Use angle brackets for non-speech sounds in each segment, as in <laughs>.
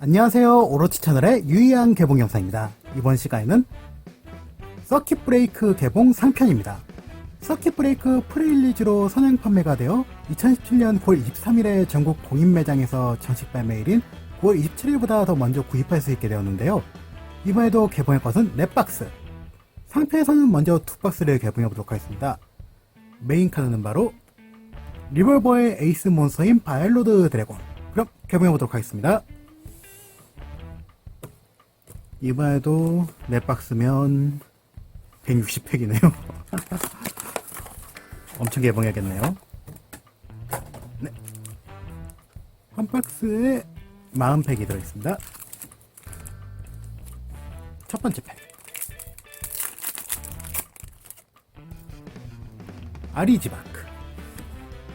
안녕하세요. 오로치 채널의 유의한 개봉 영상입니다. 이번 시간에는 서킷 브레이크 개봉 상편입니다. 서킷 브레이크 프리릴리즈로 선행 판매가 되어 2017년 9월 23일에 전국 공인 매장에서 정식 발매일인 9월 27일보다 더 먼저 구입할 수 있게 되었는데요. 이번에도 개봉할 것은 넷박스. 상표에서는 먼저 두 박스를 개봉해 보도록 하겠습니다. 메인 카드는 바로 리볼버의 에이스 몬스터인 바일로드 드래곤. 그럼 개봉해 보도록 하겠습니다. 이번에도 넷박스면 160팩이네요. <laughs> 엄청 개봉해야겠네요. 네. 한 박스에 40팩이 들어있습니다. 첫 번째 팩. 아리지바크.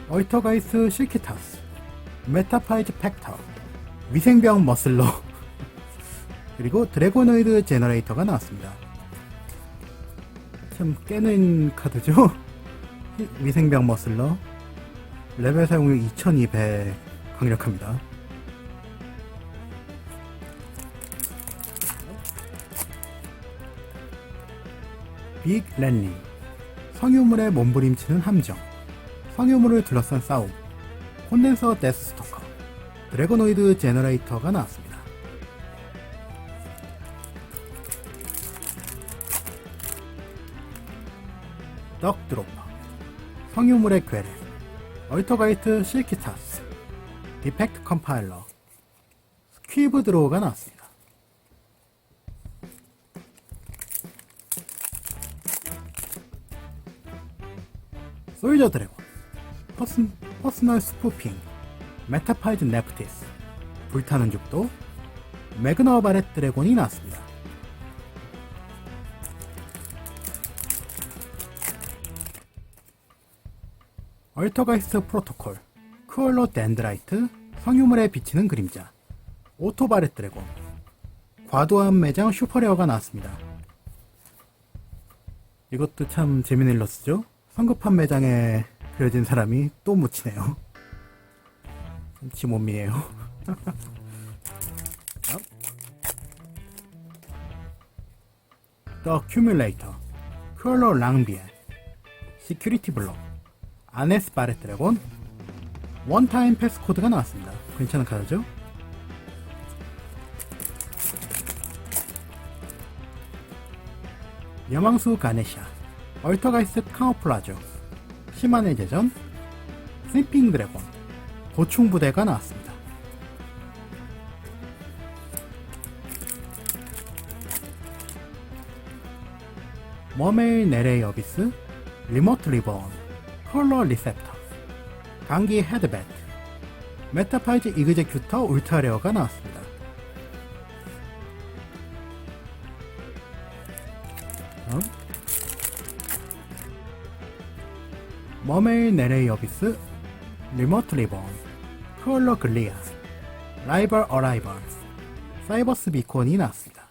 얼터가이스 실키타스. 메타파이즈 팩터. 위생병 머슬러. 그리고 드래고노이드 제너레이터가 나왔습니다. 참 깨는 카드죠? <laughs> 위생병 머슬러 레벨 사용률 2200 강력합니다. 빅 랜리 성유물에 몸부림치는 함정 성유물을 둘러싼 싸움 콘덴서 데스스토커 드래고노이드 제너레이터가 나왔습니다. 떡 드로퍼 성유물의 괴뢰 얼터가이트 실키타스 디펙트 컴파일러 스퀴브 드로우가 나왔습니다. 솔저 드래곤 퍼슨, 퍼스널 스푸핑 메타파이즈 네프티스 불타는 죽도 매그너 바렛 드래곤이 나왔습니다. 얼터가이스트 프로토콜, 크얼러 덴드라이트, 성유물에 비치는 그림자, 오토바렛 드래곤, 과도한 매장 슈퍼레어가 나왔습니다. 이것도 참 재미있는 일러스죠? 성급한 매장에 그려진 사람이 또 묻히네요. 지 몸이에요. 더 큐뮬레이터, 크얼러 랑비에, 시큐리티 블록, 아네스 바렛 드래곤 원타임 패스 코드가 나왔습니다. 괜찮은 카드죠? 여망수 가네샤 얼터가이스 카모플라조 시마네 제전 스니핑 드래곤 보충 부대가 나왔습니다. 머메일 네레이 어비스 리모트 리본 컬러 리셉터, 감기 헤드밴드, 메타파이즈 이그제큐터 울트라레어가 나왔습니다. 다음. 머메일 네레이 어비스, 리모트 리본, 크롤러 글리아, 라이벌 어라이벌, 사이버스 비콘이 나왔습니다.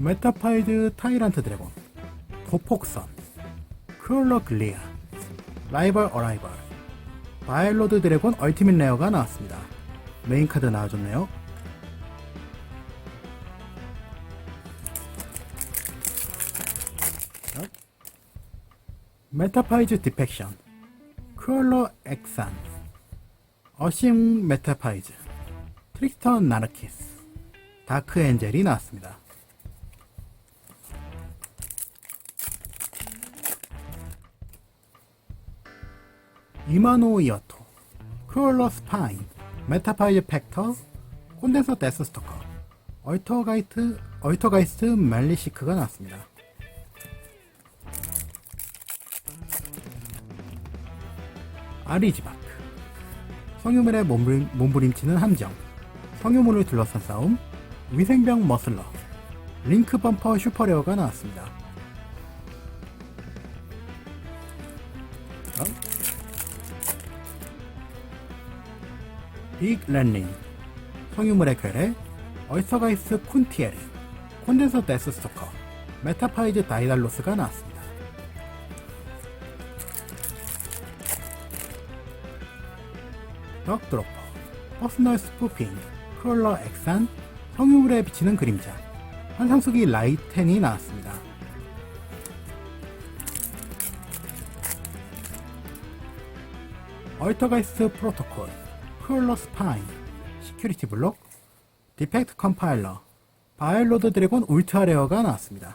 메타파이드 타이란트 드래곤 도폭선 크롤러 글리아 라이벌 어라이벌 바일로드 드래곤 얼티밋 레어가 나왔습니다. 메인 카드 나와줬네요. 메타파이즈 디펙션 크롤러 엑산 어싱 메타파이즈 트릭스터 나르키스 다크 엔젤이 나왔습니다 이마노 이어토, 크롤러 스파인, 메타파이즈 팩터, 콘덴서 데스스토커, 얼터가이트, 얼터가이스트 멜리시크가 나왔습니다. 아리지바크, 성유물에 몸부림, 몸부림치는 함정, 성유물을 둘러싼 싸움, 위생병 머슬러, 링크 범퍼 슈퍼레어가 나왔습니다. 빅 랜링, 성유물의 괴뢰, 얼서가이스 쿤티에르, 콘덴서 데스스토커, 메타파이즈 다이달로스가 나왔습니다. 덕드로퍼, 퍼스널 스푸핑, 크롤러 엑산, 성유물에 비치는 그림자, 환상수기 라이텐이 나왔습니다. 얼터가이스트 프로토콜, 크롤러 스파인, 시큐리티 블록, 디펙트 컴파일러, 바이올로드 드래곤 울트라 레어가 나왔습니다.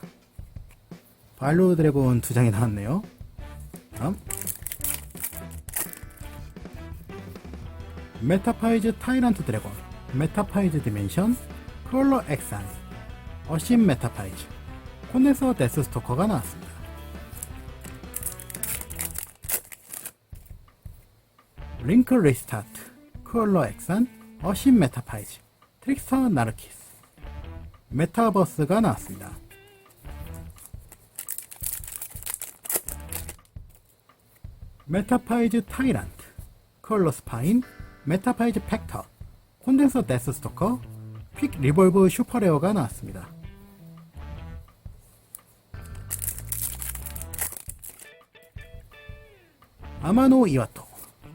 바이올로드 드래곤 두 장이 나왔네요. 다음 메타파이즈 타이란트 드래곤, 메타파이즈 디멘션, 크롤러 엑산, 어신 메타파이즈, 콘덴서 데스 스토커가 나왔습니다. 링크 리스타트, 크롤러 엑산, 어신 메타파이즈, 트릭스터 나르키스, 메타버스가 나왔습니다. 메타파이즈 타이란트, 컬러 스파인, 메타파이즈 팩터, 콘덴서 데스 스토커, 퀵 리볼브 슈퍼레어가 나왔습니다. 아마노 이와토,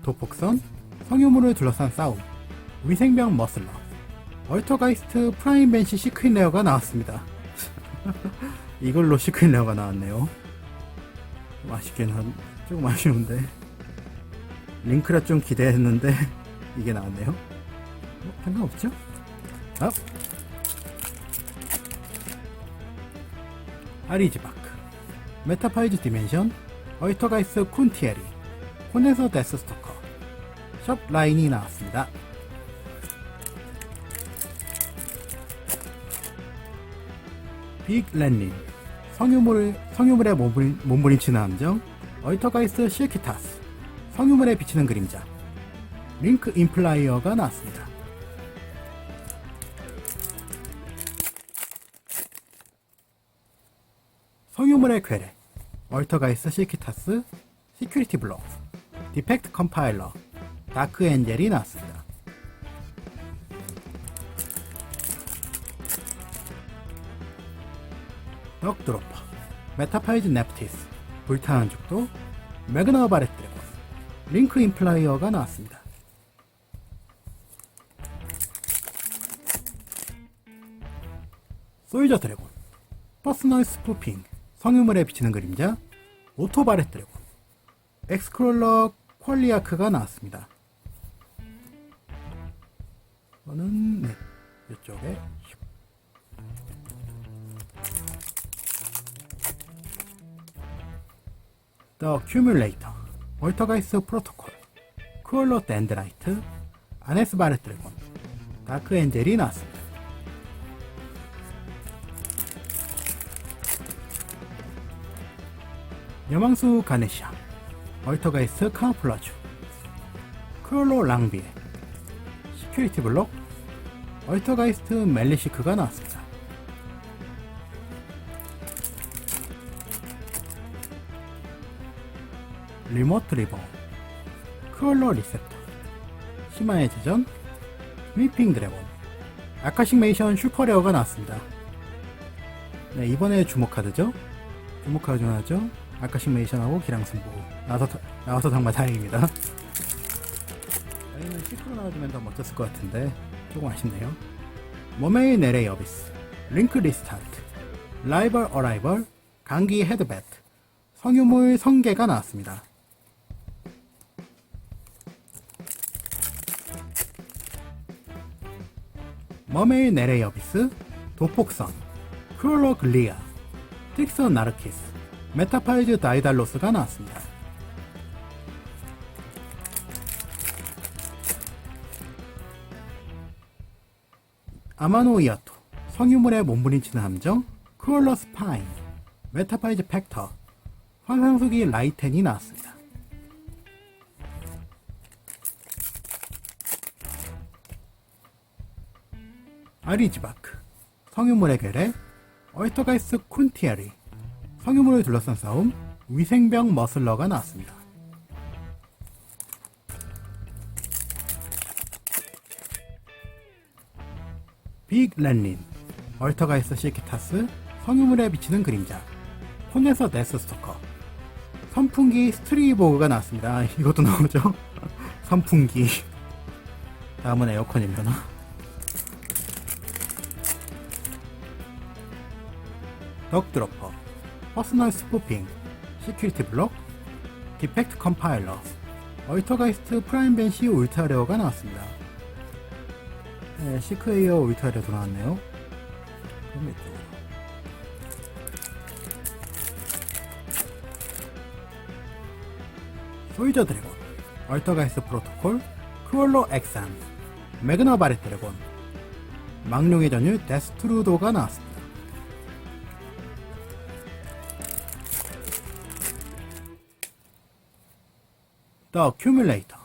도폭선, 성유물을 둘러싼 싸움, 위생병 머슬러, 얼터가이스트 프라임 벤시 시크인 레어가 나왔습니다. <laughs> 이걸로 시크인 레어가 나왔네요. 좀 아쉽긴 한, 조금 아쉬운데. 링크라 좀 기대했는데, <laughs> 이게 나왔네요. 뭐, 상관없죠? 아. 아리즈바크, 메타파이즈 디멘션, 얼터가이스 쿤티에리, 콘에서 데스스토커, 숍 라인이 나왔습니다. 빅 랜린 성유물, 성유물에 몸부림, 몸부림 치는 함정 얼터가이스 실키타스. 성유물에 비치는 그림자. 링크 인플라이어가 나왔습니다. 성유물의 괴뢰. 얼터가이스 실키타스. 시큐리티 블록. 디펙트 컴파일러 다크 엔젤이 나왔습니다. 덕드로퍼, 메타파이즈 넵티스, 불타는 죽도, 매그나 바렛 드래곤, 링크 인플라이어가 나왔습니다. 소이저 드래곤, 퍼스널 스푸핑, 성유물에 비치는 그림자, 오토 바렛 드래곤, 엑스크롤러 퀄리아크가 나왔습니다. 저는 네, 이쪽에 더 큐뮬레이터, 월터가이스 프로토콜, 쿠얼러 댄드라이트, 아네스 바렛 드래곤, 다크 엔젤이 나왔습니다. 여망수 가네시아, 얼터가이스 카우플라주, 크롤로 랑비에, 시큐리티 블록, 얼터가이스트 멜리시크가 나왔습니다. 리모트 리버 크롤러 리셉터 시마의 지전 위핑 드래곤 아카식 메이션 슈퍼레어가 나왔습니다. 네 이번에 주목 카드죠? 주목 카드 중하죠 아카식 메이션하고 기량승부. 나와서, 나와서 정말 다행입니다. 여기는 시크로 나와주면 더 멋졌을 것 같은데 조금 아쉽네요 머메이 네레이 어비스 링크 리스타트 라이벌 어라이벌 강기 헤드베트 성유물 성계가 나왔습니다 머메이 네레이 어비스, 도폭선, 크롤러 글리아, 틱서 나르키스, 메타파이즈 다이달로스가 나왔습니다. 아마노 이아토, 성유물에 몸부림치는 함정, 크롤러 스파인, 메타파이즈 팩터, 환상수기 라이텐이 나왔습니다. 아리지바크, 성유물의 괴뢰, 얼터가이스 쿤티아리, 성유물을 둘러싼 싸움, 위생병 머슬러가 나왔습니다. 빅 랜린, 얼터가이스 시키타스, 성유물에 비치는 그림자, 콘덴서 데스 스토커, 선풍기 스트리보그가 나왔습니다. 이것도 나오죠? <laughs> 선풍기. 다음은 에어컨이려나? 덕드로퍼, 퍼스널 스푸핑, 시큐리티 블록, 디펙트 컴파일러, 얼터가이스트 프라임 벤시 울트라레어가 나왔습니다. 네, 시크웨이어 울트라레어도 나왔네요. 그럼 이쪽으로. 소이저 드래곤, 얼터가이스 프로토콜, 크월로 엑산, 매그나 바렛 드래곤, 망룡의 전율 데스트루도가 나왔습니다. 더 큐뮬레이터,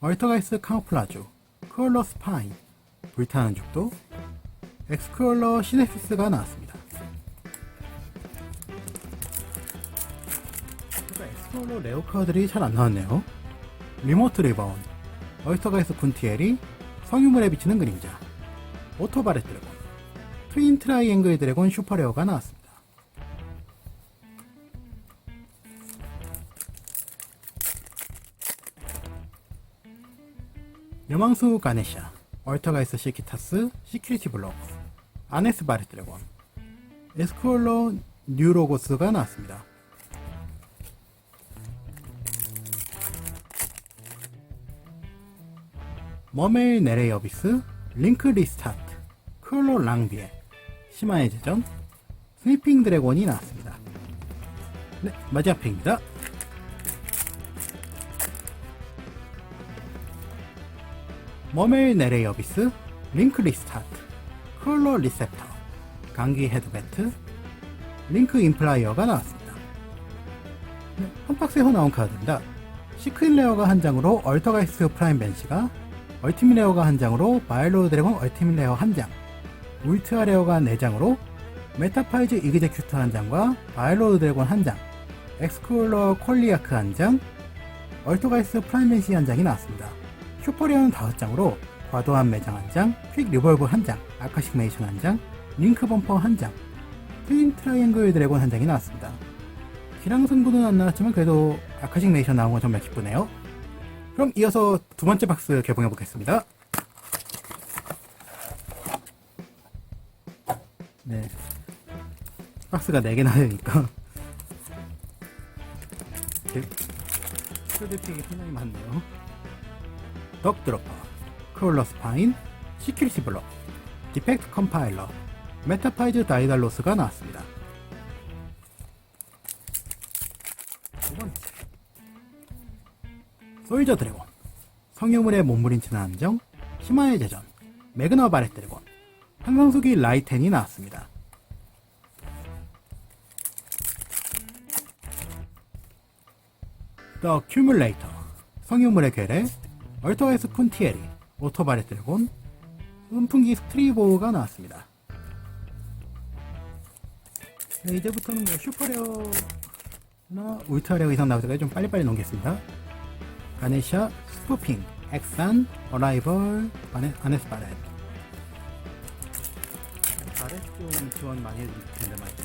얼터가이스 카모플라주, 크월러 스파인, 불타는 죽도, 엑스크롤러 시네시스가 나왔습니다. 엑스크롤러 레어 카드들이 잘 안 나왔네요. 리모트 리바운, 얼터가이스 군티엘이 성유물에 비치는 그림자, 오토바렛 드래곤, 트윈 트라이앵글 드래곤 슈퍼레어가 나왔습니다. 여망수 가네샤, 얼터가이스 시키타스, 시큐리티 블록, 아네스 바렛 드래곤, 에스크롤러 뉴로고스가 나왔습니다. 머메일 네레이 어비스, 링크 리스타트, 크롤러 랑비에, 시마의 제전, 스니핑 드래곤이 나왔습니다. 네, 마지막 팩입니다. 머메일 네레이 어비스, 링크 리스타트, 크롤러 리셉터, 강기 헤드베트, 링크 인플라이어가 나왔습니다. 네, 한 박스에 나온 카드입니다. 시크릿 레어가 한 장으로 얼터가이스 프라임 벤시가 얼티밋 레어가 한 장으로 바일로 드래곤 얼티밋 레어 한 장, 울트라 레어가 4장으로 메타파이즈 이그제큐터 한 장과 바일로 드래곤 한 장, 엑스쿨러 콜리아크 한 장, 얼토가이스 프라이맨시 한 장이 나왔습니다. 슈퍼레어는 5장으로 과도한 매장 한 장, 퀵 리볼브 한 장, 아카식 메이션 한 장, 링크 범퍼 한 장, 트윈 트라이앵글 드래곤 한 장이 나왔습니다. 기량 승부는 안 나왔지만 그래도 아카식 메이션 나온 건 정말 기쁘네요. 그럼 이어서 두 번째 박스 개봉해 보겠습니다. 네. 박스가 4개나 되니까. <laughs> 스드픽이 상당히 많네요. 덕드로퍼, 크롤러 스 파인, 시큐리티 블록, 디펙트 컴파일러, 메타파이즈 다이달로스가 나왔습니다. 두 번째. 솔저 드래곤, 성유물의 몸부림치는 함정, 희마의 제전, 매그너 바렛 드래곤, 한강수기 라이텐이 나왔습니다. 더 큐뮬레이터, 성유물의 괴뢰, 얼터에스 쿤티에리, 오토바렛 드래곤, 은풍기 스트리보가 나왔습니다. 네, 이제부터는 뭐 슈퍼레어나 울트라레어 이상 나올 때까지 좀 빨리빨리 넘겠습니다. 가네샤, 스푸핑, 엑산, 어라이벌, 아네, 아네스 바렛. 좀 지원 많이 해줄 텐데 말이죠.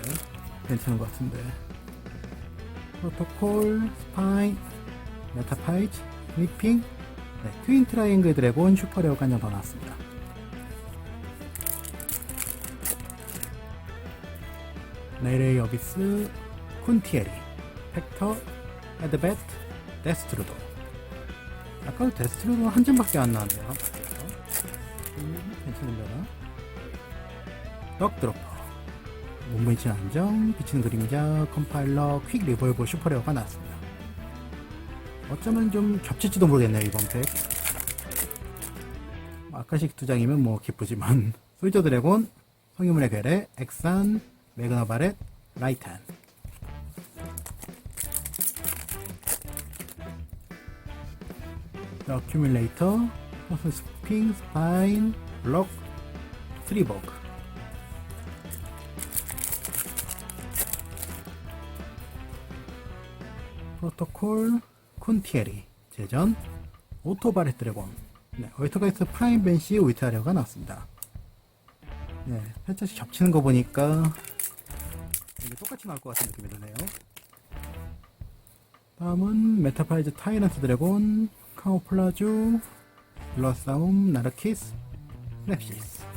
괜찮은 것 같은데. 프로토콜, 스파인, 메타파이즈, 스니핑, 네, 트윈 트라이앵글 드래곤 슈퍼레어가 한장 더 나왔습니다. 네레이 어비스, 쿤티에리, 팩터, 헤드베트, 데스트루도. 아까도 데스트루도 한 장밖에 안 나왔네요. 음, 괜찮은데나? 덕드로퍼, 몸부이친 안정, 비치는 그림자, 컴파일러, 퀵 리볼버 슈퍼레어가 나왔습니다. 어쩌면 좀 겹칠지도 모르겠네요, 이번 팩. 아까식 두 장이면 뭐 기쁘지만. <laughs> 솔저 드래곤, 성유물의 괴뢰, 엑산, 매그너 바렛, 라이탄. 어큐뮬레이터, 스핑, 스파인, 블록, 스리버그. 프로토콜, 쿤티에리, 제전, 오토바렛 드래곤, 네, 얼터가이스 프라임 벤시 위타리어가 나왔습니다. 네, 살짝씩 겹치는 거 보니까 똑같이 나올 것 같은 느낌이 드네요. 다음은 메타파이즈 타이런트 드래곤, 카모플라주, 블러싸움, 나르키스, 랩시스.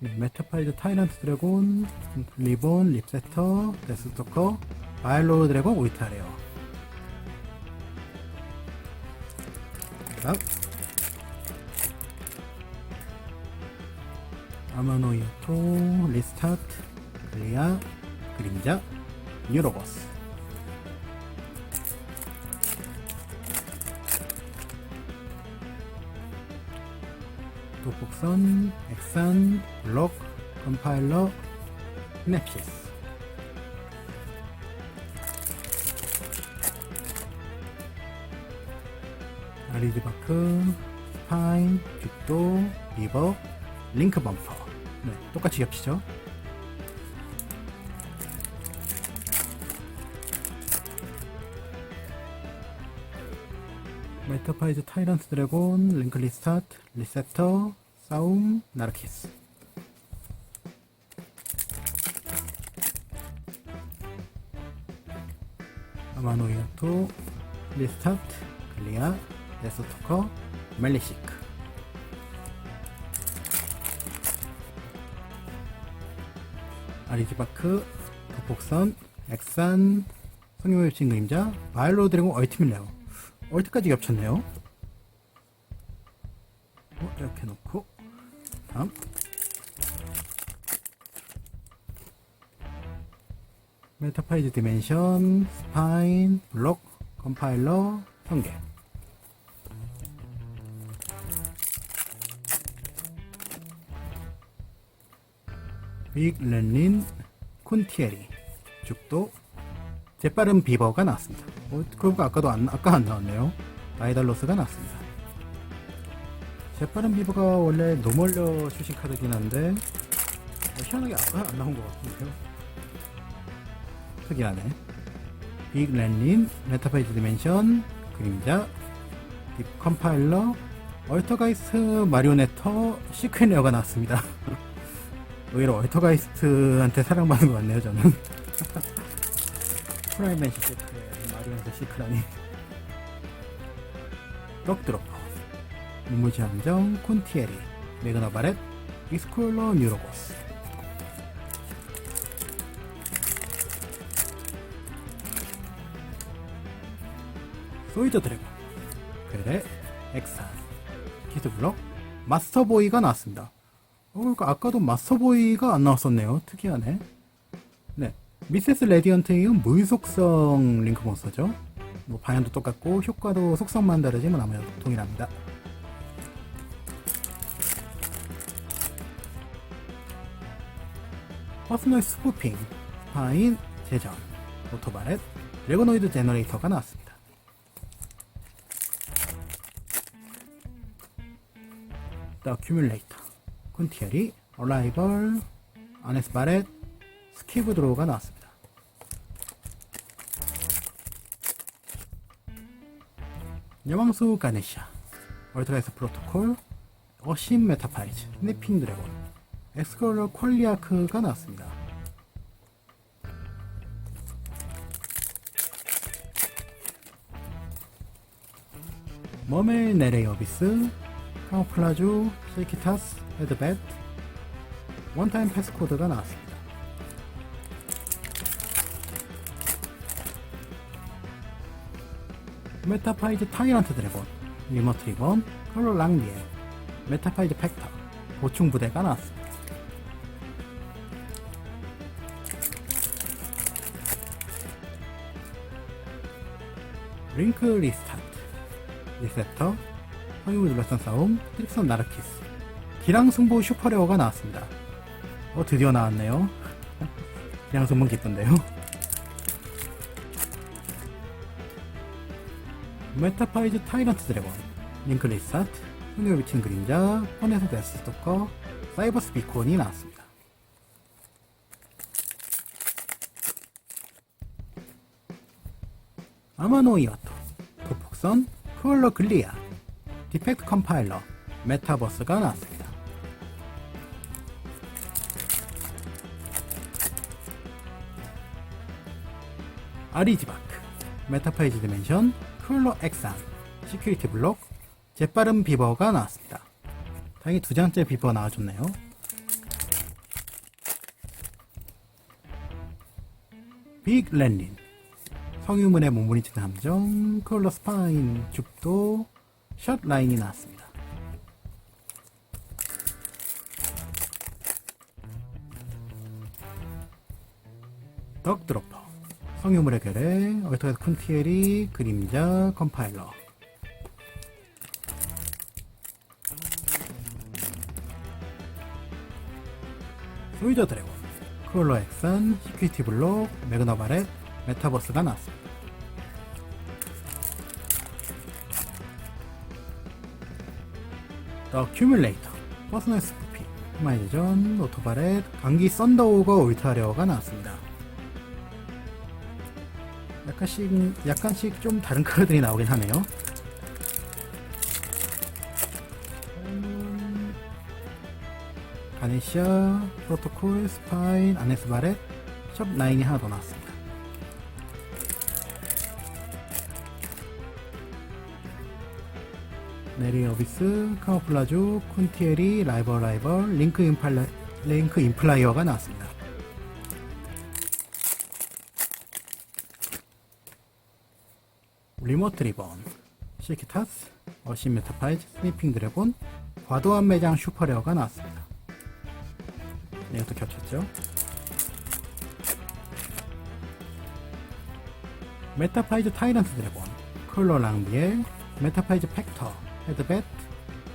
네, 메타파이드 타이란트 드래곤, 리본, 립세터, 데스토커, 바일로 드래곤, 오이타레어. 다음. 아마노이토, 리스타트, 클리아, 그림자, 뉴로버스. 도폭선, 엑산, 블록, 컴파일러, 냅시스. 아리드바크, 파인, 죽도, 리버, 링크 범퍼. 네, 똑같이 겹치죠. 메타파이즈 타이런트 드래곤, 링크 리스타트, 리세터, 싸움, 나르키스. 아마노이아토, 리스타트, 클리아, 데스토커, 멜리시크. 아리지바크, 도폭선, 엑산, 성형의 친 그림자, 바일로 드래곤 얼티밀레오. 얼트까지 겹쳤네요. 어, 이렇게 놓고 다음 메타파이즈 디멘션, 스파인, 블록, 컴파일러, 성계 빅 렌린, 쿤티에리, 죽도, 재빠른 비버가 나왔습니다. 어, 그거 아까도 안, 아까 안 나왔네요. 아이달로스가 나왔습니다. 재빠른 비버가 원래 노멀려 출신 카드긴 한데 어, 희한하게 아까 안 나온 것 같은데요. 특이하네. 빅 랜린, 메타페이지 디멘션, 그림자, 딥 컴파일러, 얼터가이스트 마리오네터, 시크레어가 나왔습니다. <laughs> 오히려 얼터가이스트한테 사랑받는 것 같네요, 저는. 프라이맨 시크레, 마리오네터 시크라니. 떡드로퍼, 눈물지 함정, 콘티에리, 메그나 바렛, 익스콜러 뉴로고스. 소이저 드래곤, 그레, 엑사, 키드블럭, 마스터보이가 나왔습니다. 어, 그러니까 아까도 마스터보이가 안 나왔었네요. 특이하네. 네. 미세스 레디언트는 무속성 링크 몬스터죠. 뭐 방향도 똑같고 효과도 속성만 다르지만 아무래도 동일합니다. 퍼스널 스푸핑, 스파인, 제전, 오토바렛, 레고노이드 제너레이터가 나왔습니다. 더 큐뮬레이터, 콘티어리, 얼라이벌, 아네스 바렛, 스키브 드로우가 나왔습니다. 여왕수 가네샤, 얼트라이스 프로토콜, 어신 메타파이즈, 스니핑 드래곤, 엑스컬러 퀄리아크가 나왔습니다. 머멜 네레이 어비스, 카모플라주, 실키타스, 헤드벳, 원타임 패스코드가 나왔습니다. 메타파이즈 타이란트 드래곤, 리머트리건, 컬러 랑리에, 메타파이즈 팩터, 보충 부대가 나왔습니다. 링크 리스타트, 리세터, 황금을 둘러싼 싸움, 트릭선 나르키스, 기랑 승부 슈퍼레어가 나왔습니다. 어, 드디어 나왔네요. <laughs> 기랑 승부 기쁜데요. 메타파이즈 타이런트 드래곤, 링크 리스타트, 손에 비친 그림자, 펀에서 데스 스토커, 사이버스 비콘이 나왔습니다. 아마노 이어토, 도폭선, 크월러 글리아, 디펙트 컴파일러, 메타버스가 나왔습니다. 아리지바크, 메타파이즈 디멘션, 쿨러 엑산, 시큐리티 블록, 재빠른 비버가 나왔습니다. 다행히 두 장째 비버 나와줬네요. 빅 랜린, 성유문의 몸부림 치는 함정, 쿨러 스파인 줍도, 샷 라인이 나왔습니다. 덕 드로퍼 성유물의 결에 얼터에서 쿤티엘이 그림자 컴파일러. 소이저 드래곤 크롤러 엑산 시큐리티 블록 매그너 바렛 메타버스가 나왔습니다. 더 큐뮬레이터 퍼스널 스푸피 후마이전 오토바렛 강기 썬더오거 울타레어가 나왔습니다 약간씩 약간씩 좀 다른 카드들이 나오긴 하네요. 음, 가네시아, 프로토콜, 스파인, 아네스 바렛, 샵 9이 하나 더 나왔습니다. 네리 어비스, 카모플라주, 쿤티에리, 라이벌 라이벌, 링크 인플라이어가 나왔습니다. 리모트 리본, 실키타스, 어신 메타 파이즈, 스니핑 드래곤, 과도한 매장 슈퍼레어가 나왔습니다. 네, 이것도 겹쳤죠. 메타파이즈 타이런트 드래곤, 컬러 랑비에, 메타파이즈 팩터, 헤드벳,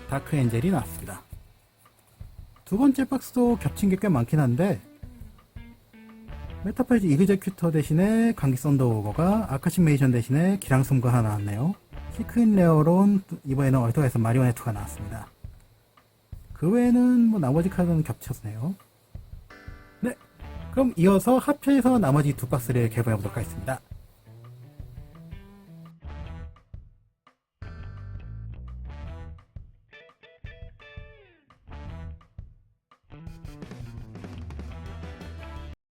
다크 엔젤이 나왔습니다. 두 번째 박스도 겹친 게 꽤 많긴 한데, 메타파이즈 이그제큐터 대신에 강기 썬더오거가 아카신 메이션 대신에 기랑숨과 하나 나왔네요. 시크인 레어론 이번에는 얼터에서 마리오네트가 나왔습니다. 그 외에는 뭐 나머지 카드는 겹쳤네요. 네, 그럼 이어서 합체해서 나머지 두 박스를 개봉해 보도록 하겠습니다.